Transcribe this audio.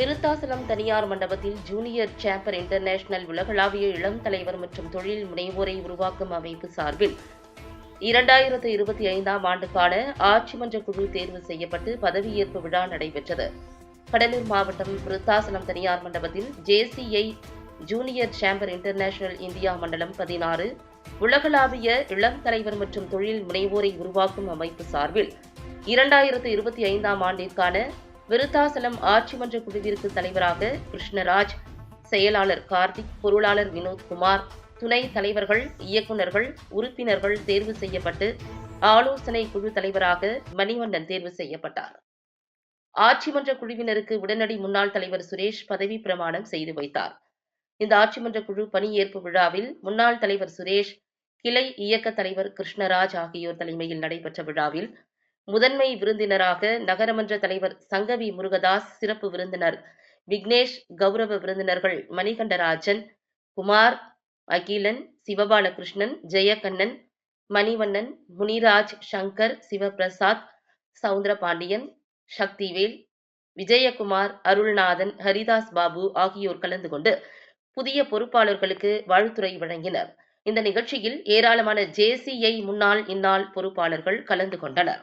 விருத்தாசலம் தனியார் மண்டபத்தில் junior chamber international உலகளாவிய இளம் தலைவர் மற்றும் தொழில் முனைவோரை உருவாக்கும் அமைப்பு சார்பில் இரண்டாயிரத்து இருபத்தி ஐந்தாம் ஆண்டுக்கான ஆட்சி மன்ற குழு தேர்வு செய்யப்பட்டு பதவியேற்பு விழா நடைபெற்றது. கடலூர் மாவட்டம் விருத்தாசலம் தனியார் மண்டபத்தில் JCI junior chamber international India மண்டலம் பதினாறு உலகளாவிய இளம் தலைவர் மற்றும் தொழில் முனைவோரை உருவாக்கும் அமைப்பு சார்பில் இரண்டாயிரத்து இருபத்தி ஐந்தாம் ஆண்டிற்கான விருத்தாசலம் ஆட்சி மன்ற குழுவிற்கு தலைவராக கிருஷ்ணராஜ் செயலாளர் கார்த்திக் பொருளாளர் வினோத்குமார் துணை தலைவர்கள் இயக்குநர்கள் உறுப்பினர்கள் தேர்வு செய்யப்பட்டு ஆலோசனை குழு தலைவராக மணிவண்ணன் தேர்வு செய்யப்பட்டார். ஆட்சிமன்ற குழுவினருக்கு உடனடி முன்னாள் தலைவர் சுரேஷ் பதவி பிரமாணம் செய்து வைத்தார். இந்த ஆட்சிமன்ற குழு பணியேற்பு விழாவில் முன்னாள் தலைவர் சுரேஷ் கிளை இயக்க தலைவர் கிருஷ்ணராஜ் ஆகியோர் தலைமையில் நடைபெற்ற விழாவில் முதன்மை விருந்தினராக நகரமன்ற தலைவர் சங்கவி முருகதாஸ் சிறப்பு விருந்தினர். விக்னேஷ் கௌரவ விருந்தினர்கள் மணிகண்டராஜன் குமார் அகிலன் சிவபாலகிருஷ்ணன் ஜெயகண்ணன் மணிவண்ணன் முனிராஜ் சங்கர் சிவபிரசாத் சவுந்தரபாண்டியன் சக்திவேல் விஜயகுமார் அருள்நாதன் ஹரிதாஸ் பாபு ஆகியோர் கலந்து கொண்டு புதிய பொறுப்பாளர்களுக்கு வாழ்த்துறை வழங்கினர். இந்த நிகழ்ச்சியில் ஏராளமான ஜேசிஐ முன்னாள் இந்நாள் பொறுப்பாளர்கள் கலந்து கொண்டனர்.